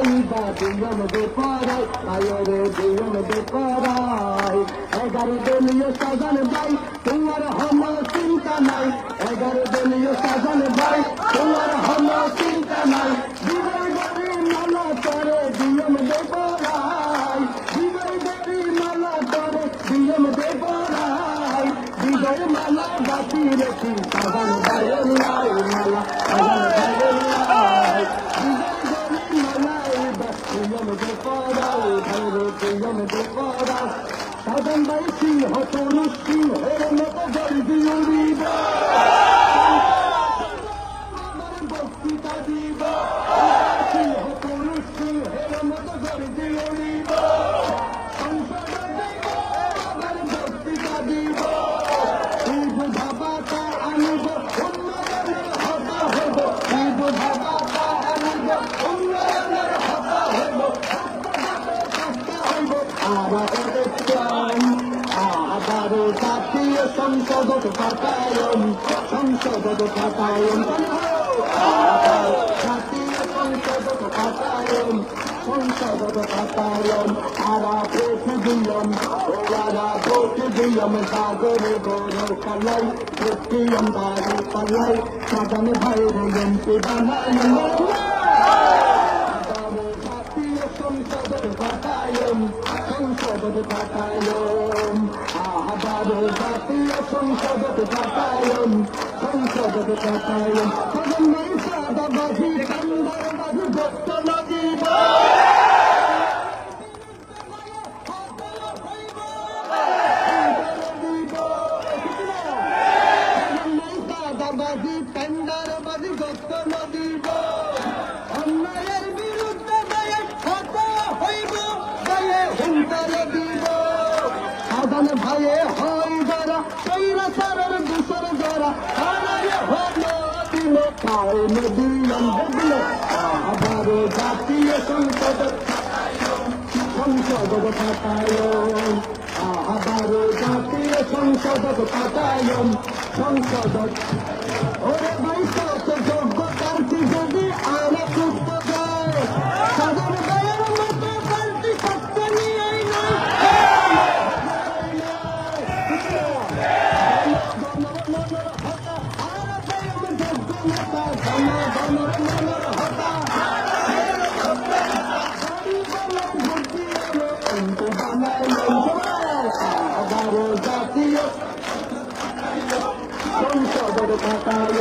মালাই বা দিয়ম দে পারাই আয়রে দিয়ম দে পারাই এগারো দলীয় সাজান ভাই তোমার হম চিন্তা নাই এগারো দলীয় সাজান ভাই তোমার হম চিন্তা নাই বিজয় গরি মালা করে দিয়ম দে পারাই বিজয় গরি মালা করে দিয়ম দে পারাই বিজয় মালা বাতি রেখি সাজান লাই মালা সাজান ভাইয়ের সাজান ভাই সিংহ তরুষ সিংহের মতো জলদি জাতীয় সংসদ পাতায়ন সংসদ পাতায়ন জাতীয় সংসদ পাতায়ন সংসদ পাতায়ন আরা প্রেসিডিয়াম ওরা প্রেসিডিয়াম সাগরে গৌর কালাই প্রেসিডিয়াম বাড়ি কালাই সাজান ভাইরে এমপি বানায় জাতীয় সংসদের বাতায়ন সংসদের বাতায়ন আহাবার জাতীয় সংসদের বাতায়ন সংসদের বাতায়ন সদন্যই সাদা বাজি কান্দার বাজি ভক্ত নদীব বাজি টেন্ডার বাজি ভক্ত নদীব অন্যায়ের বিরুদ্ধে হত হইব হুঙ্কার দিব সাধন ভাইয়ে হই যারা সৈরা সারের দুসর যারা হারায় হল দিল খায় নদীয়ন বুঝল আবার জাতীয় সংসদ সংসদ পাতায়ন আবার জাতীয় সংসদ পাতায়ন সংসদ ওরে পাতায়